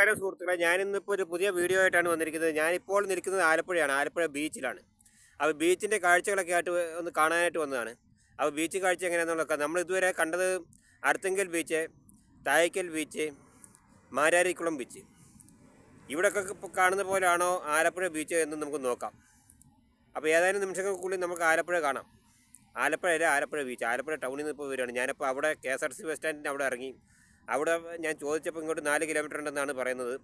നമസ്കാരം സുഹൃത്തുക്കളെ. ഞാനിന്നിപ്പോൾ ഒരു പുതിയ വീഡിയോ ആയിട്ടാണ് വന്നിരിക്കുന്നത്. ഞാനിപ്പോൾ നിൽക്കുന്നത് ആലപ്പുഴയാണ്. ആലപ്പുഴ ബീച്ചിലാണ്. അപ്പോൾ ബീച്ചിന്റെ കാഴ്ചകളൊക്കെ ആയിട്ട് ഒന്ന് കാണാനായിട്ട് വന്നതാണ്. അപ്പോൾ ബീച്ച് കാഴ്ച എങ്ങനെയാണെന്നുള്ളതൊക്കെ നമ്മൾ ഇതുവരെ കണ്ടത് അടുത്തെങ്കിൽ beach Thayakkal beach Mararikulam beach. ഇവിടെയൊക്കെ കാണുന്ന പോലെയാണോ ആലപ്പുഴ ബീച്ച് എന്ന് നമുക്ക് നോക്കാം. അപ്പോൾ ഏതാനും നിമിഷങ്ങൾക്കുള്ളിൽ നമുക്ക് ആലപ്പുഴ കാണാം. ആലപ്പുഴ ആലപ്പുഴ ബീച്ച്. ആലപ്പുഴ ടൗണിൽ നിന്ന് ഇപ്പോൾ വരികയാണ്. ഞാനിപ്പോൾ അവിടെ K S R C bus സ്റ്റാൻഡിന്റെ അവിടെ ഇറങ്ങി. അവിടെ ഞാൻ ചോദിച്ചപ്പോൾ ഇങ്ങോട്ട് നാല് കിലോമീറ്റർ ഉണ്ടെന്നാണ് പറയുന്നത്.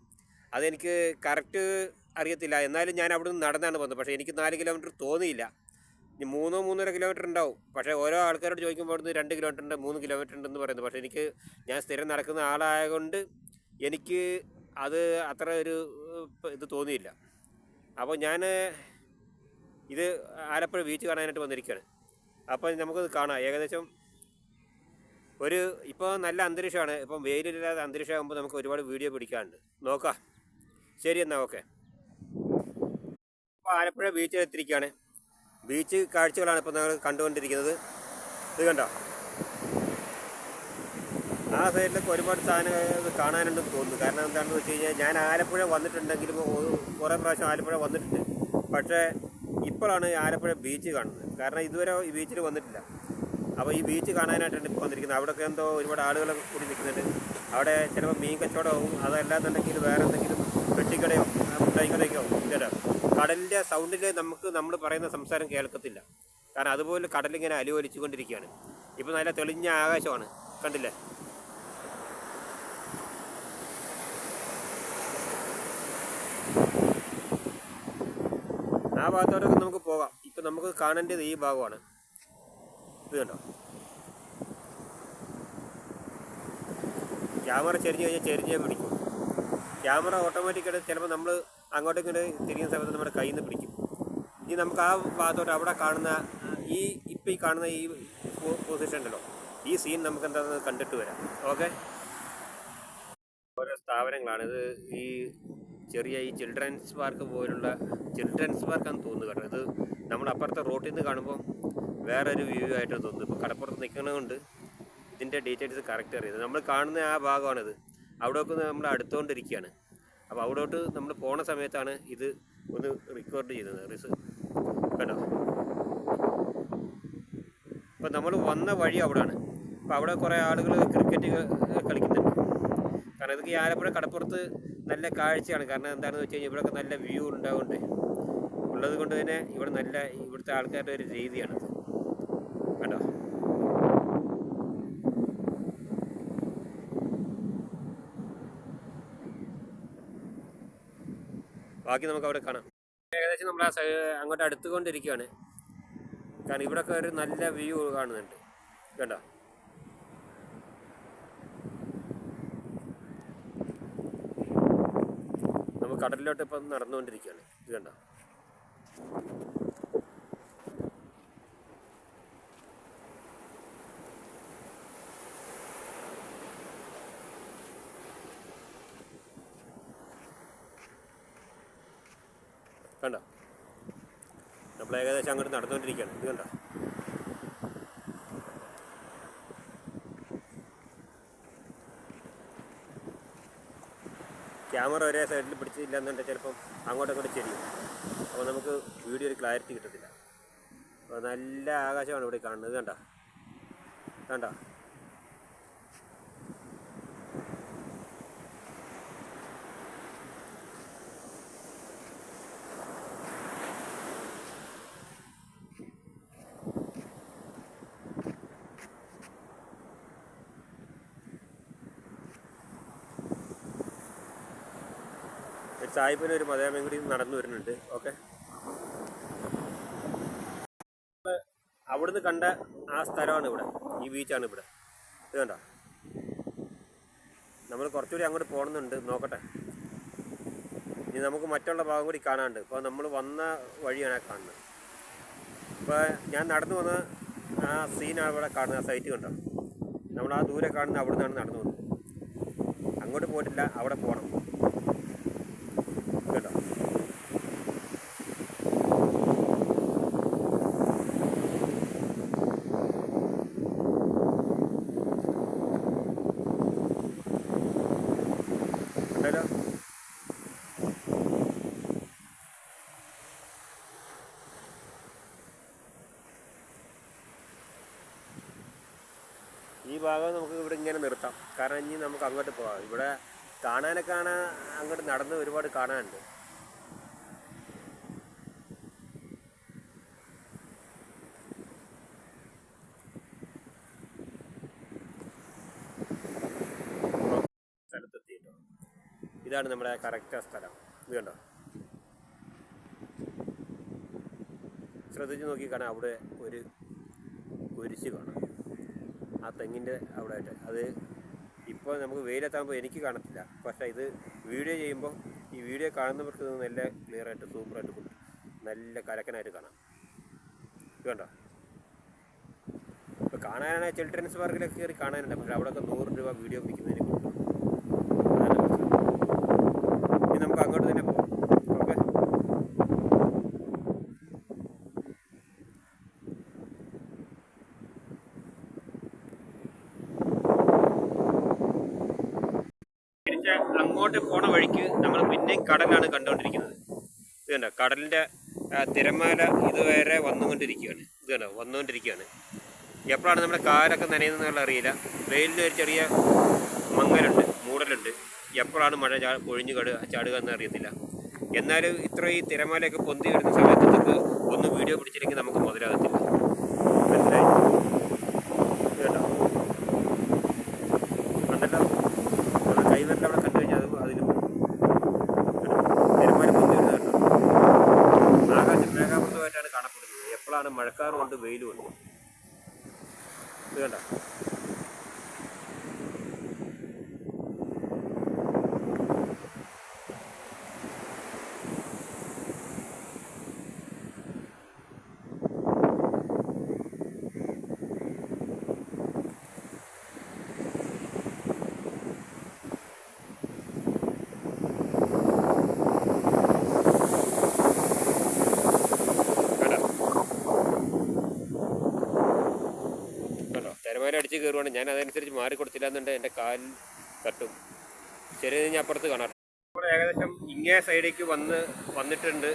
അതെനിക്ക് കറക്റ്റ് അറിയത്തില്ല. എന്നാലും ഞാൻ അവിടെ നിന്ന് നടന്നാണ് വന്നത് പക്ഷേ എനിക്ക് നാല് കിലോമീറ്റർ തോന്നിയില്ല. ഇനി മൂന്നോ മൂന്നര കിലോമീറ്റർ ഉണ്ടാവും. പക്ഷേ ഓരോ ആൾക്കാരോട് ചോദിക്കുമ്പോൾ അവിടുന്ന് രണ്ട് കിലോമീറ്റർ ഉണ്ട് മൂന്ന് കിലോമീറ്റർ ഉണ്ടെന്ന് പറയുന്നത് പക്ഷേ എനിക്ക് ഞാൻ സ്ഥിരം നടക്കുന്ന ആളായതുകൊണ്ട് എനിക്ക് അത് അത്ര ഒരു ഇത് തോന്നിയില്ല. അപ്പോൾ ഞാൻ ഇത് ആലപ്പുഴ ബീച്ച് കാണാനായിട്ട് വന്നിരിക്കുകയാണ്. അപ്പോൾ നമുക്കത് കാണാം. ഏകദേശം ഒരു ഇപ്പോൾ നല്ല അന്തരീക്ഷമാണ്. ഇപ്പം വെയിലില്ലാത്ത അന്തരീക്ഷമാകുമ്പോൾ നമുക്ക് ഒരുപാട് വീഡിയോ പിടിക്കാനുണ്ട്. നോക്കാം. ശരി എന്നാൽ ഓക്കെ ഇപ്പോൾ ആലപ്പുഴ ബീച്ചിൽ എത്തിയിരിക്കുകയാണ് ബീച്ച് കാഴ്ചകളാണ് ഇപ്പോൾ നിങ്ങൾ കണ്ടുകൊണ്ടിരിക്കുന്നത്. ഇത് കണ്ടോ? ആ സൈഡിലൊക്കെ ഒരുപാട് സാധനങ്ങൾ കാണാനുണ്ടെന്ന് തോന്നുന്നു. കാരണം എന്താണെന്ന് വെച്ച് കഴിഞ്ഞാൽ ഞാൻ ആലപ്പുഴ വന്നിട്ടുണ്ടെങ്കിലും കുറേ പ്രാവശ്യം ആലപ്പുഴ വന്നിട്ടുണ്ട്. പക്ഷേ ഇപ്പോഴാണ് ആലപ്പുഴ ബീച്ച് കാണുന്നത്. കാരണം ഇതുവരെ ഈ ബീച്ചിൽ വന്നിട്ടില്ല. അപ്പോൾ ഈ ബീച്ച് കാണാനായിട്ടാണ് ഇപ്പോൾ വന്നിരിക്കുന്നത്. അവിടെയൊക്കെ എന്തോ ഒരുപാട് ആളുകൾ കൂടി നിൽക്കുന്നുണ്ട്. അവിടെ ചിലപ്പോൾ മീൻ കച്ചവടമാവും. അതല്ലാന്നുണ്ടെങ്കിൽ വേറെ എന്തെങ്കിലും വെട്ടിക്കടയോ മുട്ടായിക്കടയൊക്കെ കടയൊക്കെ ആവും ഇല്ലല്ലോ. കടലിന്റെ സൗണ്ടിൽ നമുക്ക് നമ്മൾ പറയുന്ന സംസാരം കേൾക്കത്തില്ല. കാരണം അതുപോലെ കടലിങ്ങനെ അലുവലിച്ചുകൊണ്ടിരിക്കുകയാണ്. ഇപ്പോൾ നല്ല തെളിഞ്ഞ ആകാശമാണ്. കണ്ടില്ലേ? ആ ഭാഗത്തോട്ടൊക്കെ നമുക്ക് പോകാം. ഇപ്പം നമുക്ക് കാണേണ്ടത് ഈ ഭാഗമാണ്. ഇത് ക്യാമറ ചെരിഞ്ഞ് കഴിഞ്ഞാൽ ചെരിഞ്ഞേ പിടിക്കും. ക്യാമറ ഓട്ടോമാറ്റിക്കായിട്ട് ചിലപ്പോൾ നമ്മൾ അങ്ങോട്ടും ഇങ്ങോട്ട് തിരിയുന്ന സമയത്ത് നമ്മുടെ കയ്യിൽ നിന്ന് പിടിക്കും. ഇനി നമുക്ക് ആ ഭാഗത്തോട്ട് അവിടെ കാണുന്ന ഈ ഇപ്പം ഈ കാണുന്ന ഈ പൊസിഷൻ ഉണ്ടല്ലോ. ഈ സീൻ നമുക്ക് എന്താണെന്ന് കണ്ടിട്ട് വരാം. ഓക്കെ ഓരോ സ്ഥാപനങ്ങളാണ്. ഇത് ഈ ചെറിയ ഈ ചിൽഡ്രൻസ് പാർക്ക് പോലുള്ള ചിൽഡ്രൻസ് പാർക്കാണെന്ന് തോന്നുന്നു കേട്ടോ. ഇത് നമ്മൾ അപ്പുറത്തെ റോട്ടിൽ നിന്ന് കാണുമ്പോൾ വേറൊരു വ്യൂ ആയിട്ട് തോന്നുന്നു ഇപ്പോൾ കടപ്പുറത്ത് നിൽക്കണതുകൊണ്ട് ഇതിന്റെ ഡീറ്റെയിൽസ് കറക്റ്റ് അറിയുന്നത് നമ്മൾ കാണുന്ന ആ ഭാഗമാണിത്. അവിടേക്ക് നമ്മൾ അടുത്തുകൊണ്ടിരിക്കുകയാണ് അപ്പോൾ അവിടോട്ട് നമ്മൾ പോണ സമയത്താണ് ഇത് ഒന്ന് റെക്കോർഡ് ചെയ്യുന്നത് റിസ്. കണ്ടോ? അപ്പോൾ നമ്മൾ വന്ന വഴി അവിടെയാണ് അപ്പോൾ അവിടെ കുറേ ആളുകൾ ക്രിക്കറ്റ് കളിക്കുന്നുണ്ട്. കാരണം ഇതൊക്കെ ആലപ്പുഴ കടപ്പുറത്ത് നല്ല കാഴ്ചയാണ്. കാരണം എന്താണെന്ന് വെച്ച് കഴിഞ്ഞാൽ ഇവിടെയൊക്കെ നല്ല വ്യൂ ഉണ്ടാവുന്നുണ്ട്. ഉള്ളത് കൊണ്ട് തന്നെ ഇവിടെ നല്ല ഇവിടുത്തെ ആൾക്കാരുടെ ഒരു രീതിയാണത് കണ്ടോ ബാക്കി നമുക്ക് അവിടെ കാണാം. ഏകദേശം നമ്മൾ ആ അങ്ങോട്ട് അടുത്തുകൊണ്ടിരിക്കുകയാണ് കാരണം ഇവിടെ ഒരു നല്ല വ്യൂ കാണുന്നുണ്ട്. കണ്ടോ? നമ്മൾ കടലിലോട്ട് ഇപ്പം നടന്നുകൊണ്ടിരിക്കുകയാണ് ഇത് കണ്ടോ? കണ്ടോ? നമ്മൾ ഏകദേശം അങ്ങോട്ട് നടന്നുകൊണ്ടിരിക്കുകയാണ്. ഇത് കണ്ടോ? ക്യാമറ ഒരേ സൈഡിൽ പിടിച്ചില്ല എന്നുണ്ടെങ്കിൽ ചിലപ്പം അങ്ങോട്ടും ഇങ്ങോട്ടും ചെരിയും. അപ്പോൾ നമുക്ക് വീഡിയോ ഒരു ക്ലാരിറ്റി കിട്ടത്തില്ല. അപ്പോൾ നല്ല ആകാശമാണ് ഇവിടെ കാണുന്നത്. കണ്ട? കണ്ട? സാഹിബിന് ഒരു മതയാമയും കൂടി നടന്നു വരുന്നുണ്ട്. ഓക്കെ അവിടുന്ന് കണ്ട ആ സ്ഥലമാണ് ഇവിടെ. ഈ ബീച്ചാണ് ഇവിടെ. ഇത് കണ്ടോ? നമ്മൾ കുറച്ചുകൂടി അങ്ങോട്ട് പോകണമെന്നുണ്ട് നോക്കട്ടെ. ഇനി നമുക്ക് മറ്റുള്ള ഭാഗം കൂടി കാണാനുണ്ട്. ഇപ്പോൾ നമ്മൾ വന്ന വഴിയാണ് കാണുന്നത്. ഇപ്പോൾ ഞാൻ നടന്നു വന്ന ആ സീനാണ് ഇവിടെ കാണുന്നത്. ആ സൈറ്റ് കണ്ടോ? നമ്മൾ ആ ദൂരെ കാണുന്ന അവിടെ നിന്നാണ് നടന്നു വന്നത്. അങ്ങോട്ട് പോയിട്ടില്ല അവിടെ പോകണം കേട്ടോ കണ്ടല്ലോ ഇനി നമുക്ക് അങ്ങോട്ട് പോകാം. ഇവിടെ കാണാനൊക്കെ കാണാൻ അങ്ങോട്ട് നടന്ന് ഒരുപാട് കാണാനുണ്ട്. ഇതാണ് നമ്മുടെ കറക്റ്റ് സ്ഥലം. ഇത് കണ്ടോ? ശ്രദ്ധിച്ച് നോക്കി കാണാം അവിടെ ഒരു കുരിശ് കാണാം. ആ തെങ്ങിന്റെ അവിടെ അത് ഇപ്പോൾ നമുക്ക് വെയിലെത്താകുമ്പോൾ എനിക്ക് കാണത്തില്ല. പക്ഷേ ഇത് വീഡിയോ ചെയ്യുമ്പോൾ ഈ വീഡിയോ കാണുന്നവർക്ക് നല്ല ക്ലിയറായിട്ട് സൂപ്പറായിട്ട് കിട്ടും നല്ല കലക്കനായിട്ട് കാണാം. കേട്ടോ ഇപ്പോൾ കാണാനാണ് ചിൽഡ്രൻസ് പാർക്കിലൊക്കെ കയറി കാണാനുണ്ട്. പക്ഷേ അവിടെയൊക്കെ നൂറ് രൂപ വീഡിയോ പിടിക്കുന്നതിന് കൊടുക്കും. ഇനി നമുക്ക് അങ്ങോട്ട് തന്നെ പോകാം ഓക്കെ അങ്ങോട്ട് പോണ വഴിക്ക് നമ്മൾ പിന്നെയും കടലാണ് കണ്ടുകൊണ്ടിരിക്കുന്നത് ഇത് കണ്ടോ? കടലിന്റെ തിരമാല ഇതുവരെ വന്നുകൊണ്ടിരിക്കുകയാണ്. ഇത് കണ്ടോ? വന്നുകൊണ്ടിരിക്കുകയാണ്. എപ്പോഴാണ് നമ്മുടെ കാലൊക്കെ നനയുന്നതെന്നുള്ള അറിയില്ല. വെയിലിൽ ഒരു ചെറിയ മങ്ങലുണ്ട് മൂടലുണ്ട്. എപ്പോഴാണ് മഴ ചാ ഒഴിഞ്ഞു കട ചാടുക എന്ന് അറിയത്തില്ല. എന്നാലും ഇത്ര ഈ തിരമാലയൊക്കെ പൊന്തി വരുന്ന സമയത്ത് ഒന്ന് വീഡിയോ പിടിച്ചില്ലെങ്കിൽ നമുക്ക് മുതലാകത്തില്ല മനസ്സിലായി ഇത് കണ്ടോ കണ്ടല്ലോ നമ്മുടെ കൈവരൽ അവിടെ കണ്ടു കഴിഞ്ഞാൽ അത് അതിലും തിരുമാനം പൊന്തി വരുന്നത് കണ്ടോ ആകാശം മേഘാവൃതമായിട്ടാണ് കാണപ്പെടുന്നത് എപ്പോഴാണ് മഴക്കാറും ഉണ്ട് വെയിലും ഉണ്ട് ഇത് കണ്ടോ കണ്ടോ കണ്ടോ അടിച്ച് കയറുവാണ്. ഞാൻ അതനുസരിച്ച് മാറിക്കൊടുത്തില്ല എന്നുണ്ട് എന്റെ കാലിൽ തട്ടും. ശരി ഞാൻ അപ്പുറത്ത് കാണാം. നമ്മൾ ഏകദേശം ഇങ്ങേ സൈഡിലേക്ക് വന്ന് വന്നിട്ടുണ്ട്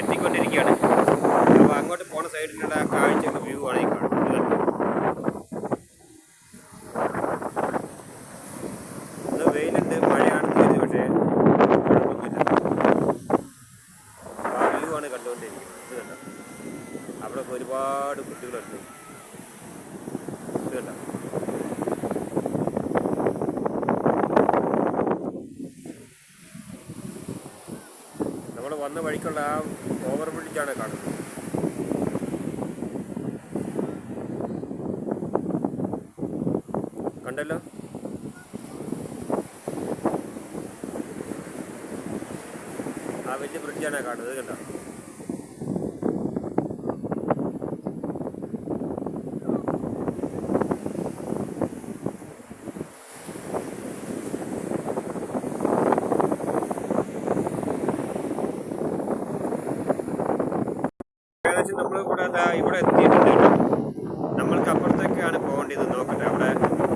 എത്തിക്കൊണ്ടിരിക്കുകയാണ്. അപ്പോൾ അങ്ങോട്ട് പോണ സൈഡിലുള്ള ആ കാഴ്ചയുള്ള വ്യൂ ആണ് ഈ ഇത് കണ്ടോ? ഇന്ന് വെയിലുണ്ട് മഴയാണെന്ന് കരുതി പക്ഷേ കുഴപ്പമൊന്നുമില്ല ആ വ്യൂ ആണ് കണ്ടുകൊണ്ടിരിക്കുന്നത് ഇത് കണ്ടോ അവിടെ ഒക്കെ ഒരുപാട് കുട്ടികളുണ്ട് ഇത് കണ്ടോ നമ്മൾ വന്ന വഴിക്കുള്ള ആ ഓവർ ബ്രിഡ്ജാണ് കാണുന്നത്. കണ്ടല്ലോ? ആ വലിയ ബ്രിഡ്ജാണ് കാണുന്നത് കണ്ടോ? ഏകദേശം നമ്മൾ ഇവിടെ എന്താ ഇവിടെ എത്തിയിട്ടുണ്ട് നമ്മൾക്ക് അപ്പുറത്തേക്കാണ് പോകേണ്ടത്. നോക്കട്ടെ അവിടെ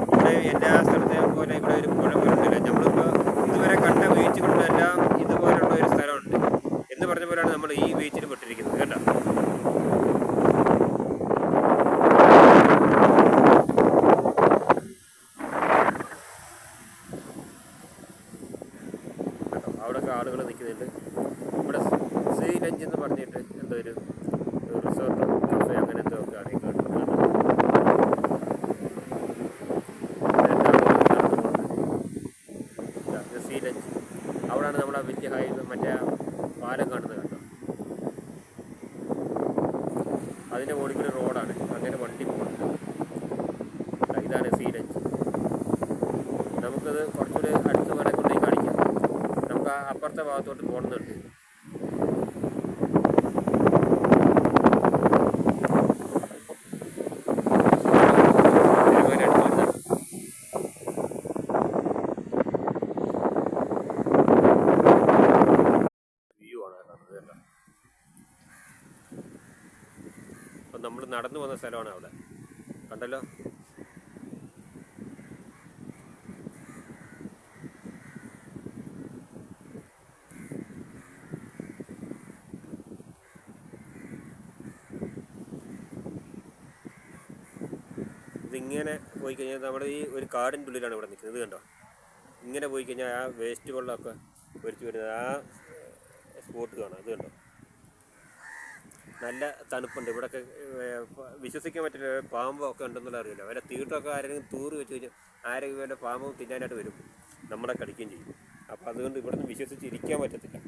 ഇവിടെ എല്ലാ സ്ഥലത്തെയും പോലെ ഇവിടെ ഒരു പുഴ പോലുണ്ടല്ലോ നമ്മളിപ്പോൾ ഇതുവരെ കണ്ട ബീച്ചുകളിലെല്ലാം ഇതുപോലുള്ള ഒരു സ്ഥലമുണ്ട് എന്ന് പറഞ്ഞ പോലെയാണ് നമ്മൾ ഈ ബീച്ചിൽ പെട്ടിരിക്കുന്നത് കേട്ടോ കേട്ടോ അവിടെയൊക്കെ ആളുകൾ നിൽക്കുന്നുണ്ട് ഇവിടെ സീ ലഞ്ച് എന്ന് പറഞ്ഞിട്ട് എന്തോ ഒരു റിസോർട്ട് കഫേ അങ്ങനെ എന്തോ ഒക്കെ ആണ് ഈ കാണുന്നത്. ഇതാ, ഇത് സീ ലഞ്ച് അവിടെയാണ് നമ്മുടെ വലിയ ഹൈവേ മറ്റേ ആ പാലം കാണുന്നത് കണ്ടോ അതിന്റെ മുകളിൽ റോഡാണ്. അങ്ങനെ വണ്ടി പോകുന്നുണ്ട്. ദാ, ഇതാണ് സീ ലഞ്ച് നമുക്കത് കുറച്ചുകൂടി അടുത്ത് കൊണ്ടുപോയി കാണിക്കാം. നമുക്ക് ആ അപ്പുറത്തെ ഭാഗത്തോട്ട് പോകുന്നുണ്ട് തിരുവാലി അടുത്ത് വരുന്നുണ്ട്. വ്യൂ ആണ് കാണുന്നത് കേട്ടോ നടന്നു വന്ന സ്ഥലമാണ് അവിടെ. കണ്ടല്ലോ? ഇത് ഇതിങ്ങനെ പോയി കഴിഞ്ഞാൽ നമ്മുടെ ഈ ഒരു കാടിന്റെ ഉള്ളിലാണ് ഇവിടെ നിൽക്കുന്നത്. കണ്ടോ? ഇങ്ങനെ പോയി കഴിഞ്ഞാൽ ആ വേസ്റ്റ് വെള്ളമൊക്കെ ഒരിച്ച് വരുന്നത്. ആ സ്പോട്ട് കാണാം. അത് കണ്ടോ? നല്ല തണുപ്പുണ്ട്. ഇവിടെയൊക്കെ വിശ്വസിക്കാൻ പറ്റില്ല. പാമ്പൊക്കെ ഉണ്ടെന്നുള്ള അറിയില്ല. വല്ല തീട്ടമൊക്കെ ആരെങ്കിലും തൂറി വെച്ച് കഴിഞ്ഞാൽ ആരെങ്കിലും വല്ല പാമ്പും തിന്നാനായിട്ട് വരും. നമ്മളെ കടിക്കുകയും ചെയ്യും. അപ്പോൾ അതുകൊണ്ട് ഇവിടെ നിന്ന് വിശ്വസിച്ച് ഇരിക്കാൻ പറ്റത്തില്ല.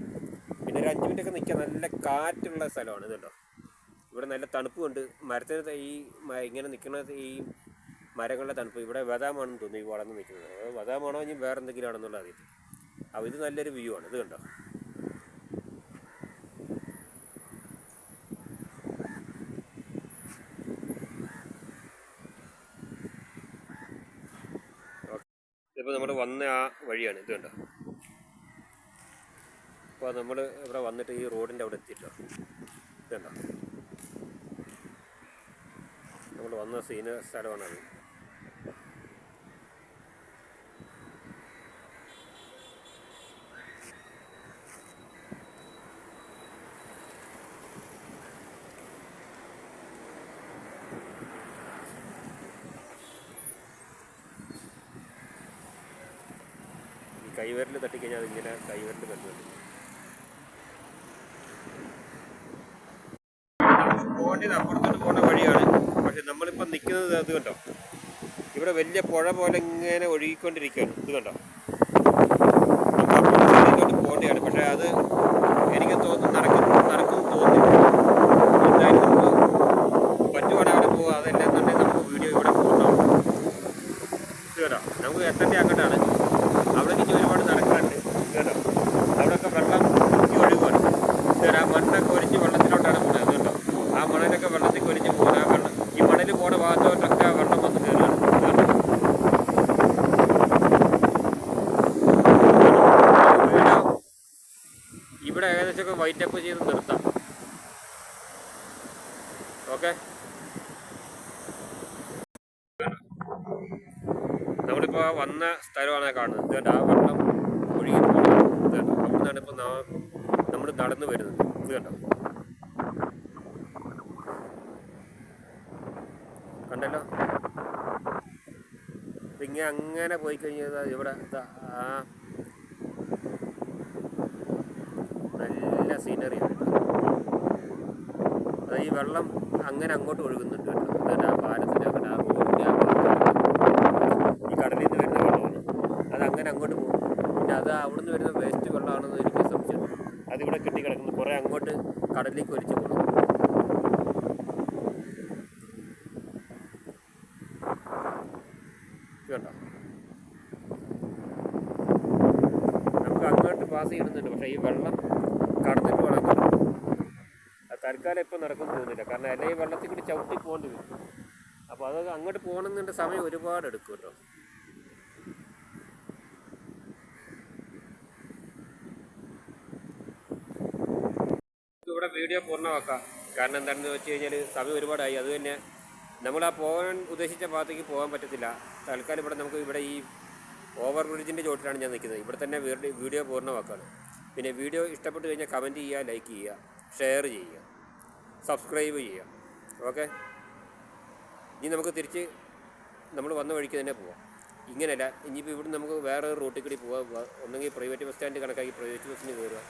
പിന്നെ ഒരു അഞ്ച് മിനിറ്റൊക്കെ നിൽക്കാൻ നല്ല കാറ്റുള്ള സ്ഥലമാണ് ഇതുണ്ടോ ഇവിടെ നല്ല തണുപ്പുണ്ട്. മരത്തിന് ഈ ഇങ്ങനെ നിൽക്കുന്ന ഈ മരങ്ങളുടെ തണുപ്പ്. ഇവിടെ വധാമാണെന്ന് തോന്നുന്നു ഈ വളർന്ന് നിൽക്കുന്നത്. വധാമാണോ ഇനി വേറെ എന്തെങ്കിലും ആണെന്നുള്ള അറിയത്തില്ല. അപ്പോൾ ഇത് നല്ലൊരു വ്യൂ ആണ്. ഇത് കണ്ടോ? വന്ന ആ വഴിയാണ്. ഇത് കണ്ടോ? അപ്പോൾ നമ്മൾ ഇവിടെ വന്നിട്ട് ഈ റോഡിന്റെ അവിടെ എത്തിയിട്ടോ. ഇത് കണ്ടോ? നമ്മൾ വന്ന സീന സ്ഥലമാണത് ഈ കൈവിരൽ തട്ടിക്കഴിഞ്ഞാൽ അതിങ്ങനെ കൈവിരൽ തട്ടുന്നുണ്ട് പോകേണ്ടത് അപ്പുറത്തോട്ട് പോകുന്ന വഴിയാണ്. പക്ഷെ നമ്മളിപ്പോൾ നിൽക്കുന്നത് അത് കണ്ടോ? ഇവിടെ വലിയ പുഴ പോലെ ഇങ്ങനെ ഒഴുകിക്കൊണ്ടിരിക്കുകയാണ്. ഇത് കണ്ടോ? പോകേണ്ടതാണ് പക്ഷേ അത് എനിക്ക് തോന്നുന്നു നടക്കും നടക്കും തോന്നുന്നില്ല എന്തായാലും നമുക്ക് പറ്റുവാണെങ്കിൽ അവിടെ പോകാം അതല്ലെന്നുണ്ടെങ്കിൽ നമുക്ക് വീഡിയോ ഇവിടെ പോകുന്നതാണ് ഇത് കേട്ടോ നമുക്ക് എത്തേണ്ട അങ്ങോട്ടാണ് അവിടെ എനിക്ക് ഒരുപാട് നടക്കാനുണ്ട് ഇത് കേട്ടോ അവിടെയൊക്കെ വെള്ളം ഈ ഒഴുകുവാണ് ഇത് കേട്ടോ, ആ മണ്ണൊക്കെ ഒലിച്ച് വെള്ളത്തിലോട്ടാണ് പോകുന്നത് ഇത് കേട്ടോ ആ മണലൊക്കെ വെള്ളത്തിൽ ഒലിച്ച് പോകുന്ന ആ വെള്ളം ഈ മണൽ പോണ ഭാഗത്തോട്ടൊക്കെ ആ വെള്ളം വന്ന് കയറുകയാണ് ഇത് കേട്ടോ. വീഡിയോ ഇവിടെ ഏകദേശമൊക്കെ വൈറ്റപ്പ് ചെയ്ത് നിർത്താം. ഓക്കെ നമ്മളിപ്പോൾ വന്ന സ്ഥലമാണ് കാണുന്നത്. ഇത് കണ്ടോ, ആ വെള്ളം ഒഴുകി പോകുന്നത് ഇത് അവിടെ നിന്നാണ് ഇപ്പോൾ നമ്മൾ നടന്നു വരുന്നത്. ഇത് കണ്ടോ? കണ്ടല്ലോ? ഇതിങ്ങനെ അങ്ങനെ പോയി കഴിഞ്ഞാൽ ഇവിടെ ആ സീനറി അത് ഈ വെള്ളം അങ്ങനെ അങ്ങോട്ട് ഒഴുകുന്നുണ്ട് കേട്ടോ. ഇത് ആ പാലത്തിന്റെ അങ്ങോട്ട് ആ റോഡിന്റെ ആ ഈ കടലിൽ നിന്ന് വരുന്ന വെള്ളമാണ്. അത് അങ്ങനെ അങ്ങോട്ട് പോകും. പിന്നെ അത് അവിടെ നിന്ന് വരുന്ന വേസ്റ്റ് വെള്ളമാണെന്ന് എനിക്ക് സംശയം അതിവിടെ കെട്ടിക്കിടക്കുന്നു. കുറേ അങ്ങോട്ട് കടലിലേക്ക് ഒലിച്ച് പോകണം ഇത് കണ്ടോ നമുക്ക് അങ്ങോട്ട് പാസ് ചെയ്യുന്നുണ്ട് പക്ഷേ ഈ വെള്ളം കടന്നിട്ട് വേണം അങ്ങോട്ട് അത് തൽക്കാലം ഇപ്പം നടക്കുമെന്ന് തോന്നുന്നില്ല കാരണം അല്ലെങ്കിൽ വെള്ളത്തിൽ കൂടി ചവിട്ടി പോകേണ്ടി വരും. അപ്പോൾ അത് അങ്ങോട്ട് പോകണമെന്നുണ്ട് സമയം ഒരുപാട് എടുക്കും കേട്ടോ. ഇവിടെ വീഡിയോ പൂർണമാക്കാം. കാരണം എന്താണെന്ന് വെച്ച് കഴിഞ്ഞാൽ സമയം ഒരുപാടായി. അത് തന്നെ നമ്മൾ ആ പോകാൻ ഉദ്ദേശിച്ച ഭാഗത്തേക്ക് പോകാൻ പറ്റത്തില്ല. തൽക്കാലം ഇവിടെ നമുക്ക് ഇവിടെ ഈ ഓവർ ബ്രിഡ്ജിന്റെ ചോട്ടിലാണ് ഞാൻ നിൽക്കുന്നത്. ഇവിടെ തന്നെ വീഡിയോ പൂർണമാക്കാണ്. പിന്നെ വീഡിയോ ഇഷ്ടപ്പെട്ട് കഴിഞ്ഞാൽ കമന്റ് ചെയ്യുക ലൈക്ക് ചെയ്യുക ഷെയർ ചെയ്യുക. സബ്സ്ക്രൈബ് ചെയ്യുക ഓക്കെ? ഇനി നമുക്ക് തിരിച്ച് നമ്മൾ വന്ന വഴിക്ക് തന്നെ പോവാം. ഇങ്ങനെയല്ല ഇനിയിപ്പോൾ ഇവിടെ നമുക്ക് വേറെ റൂട്ടിൽ കൂടി പോവാം. ഒന്നെങ്കിൽ പ്രൈവറ്റ് ബസ് സ്റ്റാൻഡ് കണക്കാക്കി പ്രൈവറ്റ് ബസ്സിന് കയറുക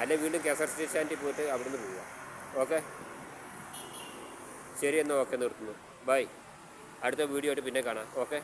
അല്ലെങ്കിൽ വീണ്ടും കെ എസ് ആർ ടി സ്റ്റാൻഡിൽ പോയിട്ട് അവിടുന്ന് പോവുക ഓക്കെ? ശരി എന്നാൽ ഓക്കെ നിർത്തുന്നു. ബൈ അടുത്ത വീഡിയോ ആയിട്ട് പിന്നെ കാണാം. ഓക്കെ?